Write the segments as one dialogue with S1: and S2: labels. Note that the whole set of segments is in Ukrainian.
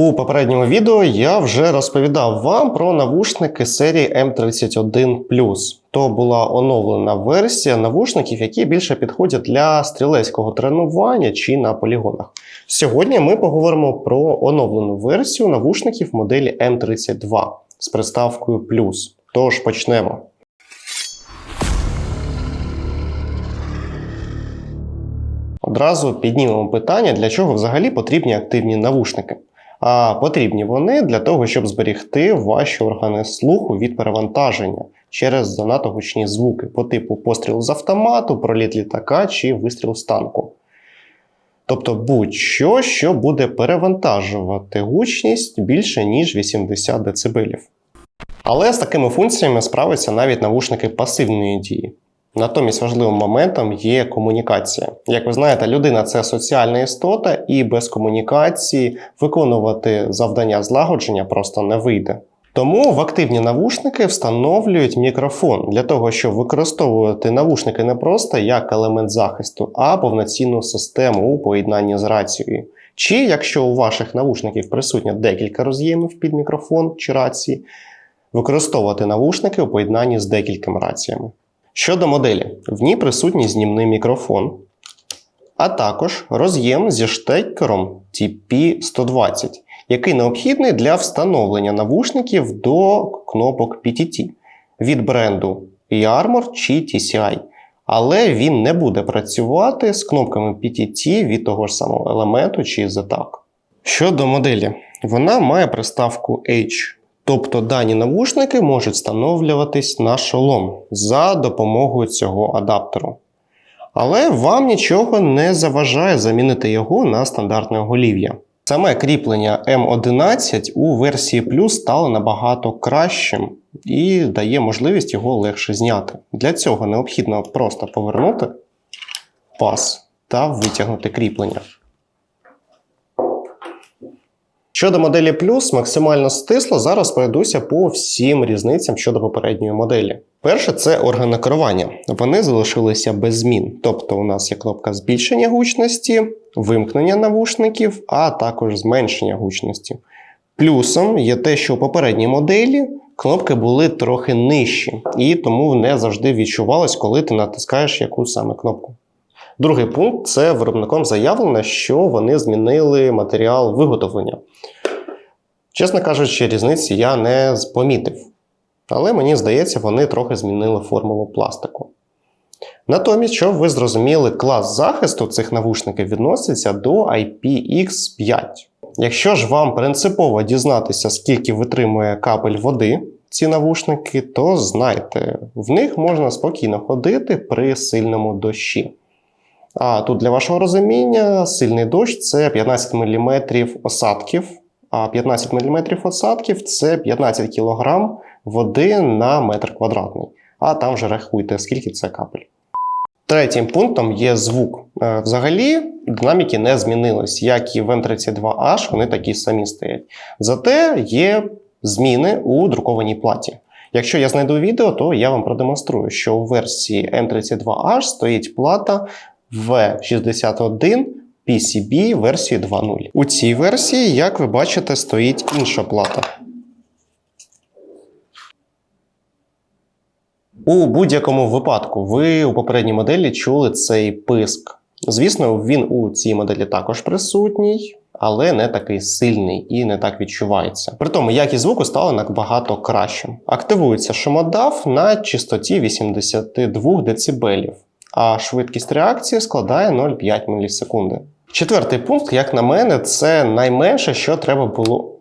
S1: У попередньому відео я вже розповідав вам про навушники серії M31. То була оновлена версія навушників, які більше підходять для стрілецького тренування чи на полігонах. Сьогодні ми поговоримо про оновлену версію навушників моделі M32 з приставкою плюс. Тож почнемо. Одразу піднімемо питання, для чого взагалі потрібні активні навушники. А потрібні вони для того, щоб зберігти ваші органи слуху від перевантаження через занадто гучні звуки по типу пострілу з автомату, проліт літака чи вистріл з танку. Тобто будь-що, що буде перевантажувати гучність більше ніж 80 дБ. Але з такими функціями справиться навіть навушники пасивної дії. Натомість важливим моментом є комунікація. Як ви знаєте, людина це соціальна істота, і без комунікації виконувати завдання злагодження просто не вийде. Тому в активні навушники встановлюють мікрофон для того, щоб використовувати навушники не просто як елемент захисту, а повноцінну систему у поєднанні з рацією. Чи якщо у ваших навушників присутня декілька роз'ємів під мікрофон чи рації, використовувати навушники у поєднанні з декількома раціями. Щодо моделі, в ній присутній знімний мікрофон, а також роз'єм зі штекером TP120, який необхідний для встановлення навушників до кнопок PTT від бренду eArmor чи TCI. Але він не буде працювати з кнопками PTT від того ж самого елементу чи ZTAC. Щодо моделі, вона має приставку H. Тобто дані навушники можуть встановлюватись на шолом за допомогою цього адаптеру. Але вам нічого не заважає замінити його на стандартне голів'я. Саме кріплення M11 у версії Plus стало набагато кращим і дає можливість його легше зняти. Для цього необхідно просто повернути пас та витягнути кріплення. Щодо моделі Plus, максимально стисло, зараз пройдуся по всім різницям щодо попередньої моделі. Перше це органи керування. Вони залишилися без змін. Тобто у нас є кнопка збільшення гучності, вимкнення навушників, а також зменшення гучності. Плюсом є те, що у попередній моделі кнопки були трохи нижчі, і тому не завжди відчувалось, коли ти натискаєш яку саме кнопку. Другий пункт це виробником заявлено, що вони змінили матеріал виготовлення. Чесно кажучи, різниці я не помітив. Але мені здається, вони трохи змінили формулу пластику. Натомість, щоб ви зрозуміли, клас захисту цих навушників відноситься до IPX5. Якщо ж вам принципово дізнатися, скільки витримує капель води ці навушники, то знайте, в них можна спокійно ходити при сильному дощі. А тут для вашого розуміння, сильний дощ це 15 мм осадків, а 15 мм осадків це 15 кг води на метр квадратний. А там вже рахуйте, скільки це капель. Третім пунктом є звук. Е, Взагалі, динаміки не змінились, як і в M32H, вони такі самі стоять. Зате є зміни у друкованій платі. Якщо я знайду відео, то я вам продемонструю, що у версії M32H стоїть плата V61 PCB версії 2.0. У цій версії, як ви бачите, стоїть інша плата. У будь-якому випадку ви у попередній моделі чули цей писк. Звісно, він у цій моделі також присутній, але не такий сильний і не так відчувається. При тому, якість звуку стала набагато кращим. Активується шумодав на частоті 82 дБ, а швидкість реакції складає 0,5 мілісекунди. Четвертий пункт, як на мене, це найменше, що треба було.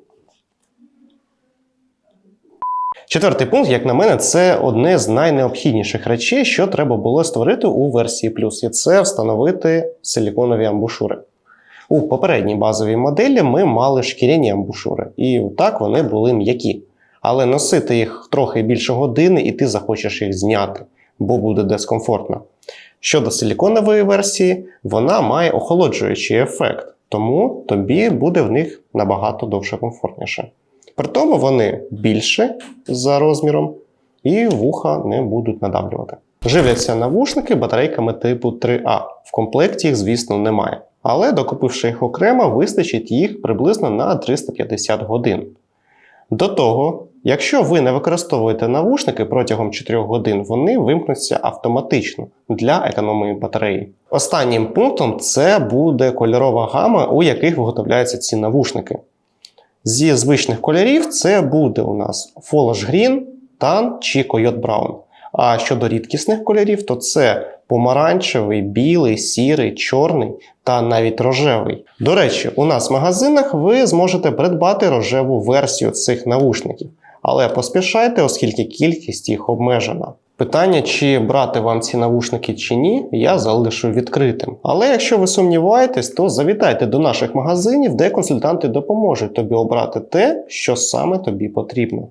S1: Четвертий пункт, як на мене, це одне з найнеобхідніших речей, що треба було створити у версії Plus, і це встановити силіконові амбушури. У попередній базовій моделі ми мали шкіряні амбушури, і так вони були м'які. Але носити їх трохи більше години, і ти захочеш їх зняти, бо буде дискомфортно. Щодо силіконової версії, вона має охолоджуючий ефект, тому тобі буде в них набагато довше комфортніше. При тому вони більше за розміром і вуха не будуть надавлювати. Живляться навушники батарейками типу 3А. В комплекті їх, звісно, немає. але докупивши їх окремо, вистачить їх приблизно на 350 годин. До того, якщо ви не використовуєте навушники протягом 4 годин, вони вимкнуться автоматично для економії батареї. Останнім пунктом це буде кольорова гама, у яких виготовляються ці навушники. Зі звичних кольорів це буде у нас Foliage Green, Tan чи Coyote Brown. А щодо рідкісних кольорів, то це помаранчевий, білий, сірий, чорний та навіть рожевий. До речі, у нас в магазинах ви зможете придбати рожеву версію цих навушників, але поспішайте, оскільки кількість їх обмежена. Питання, чи брати вам ці навушники чи ні, я залишу відкритим. Але якщо ви сумніваєтесь, то завітайте до наших магазинів, де консультанти допоможуть тобі обрати те, що саме тобі потрібно.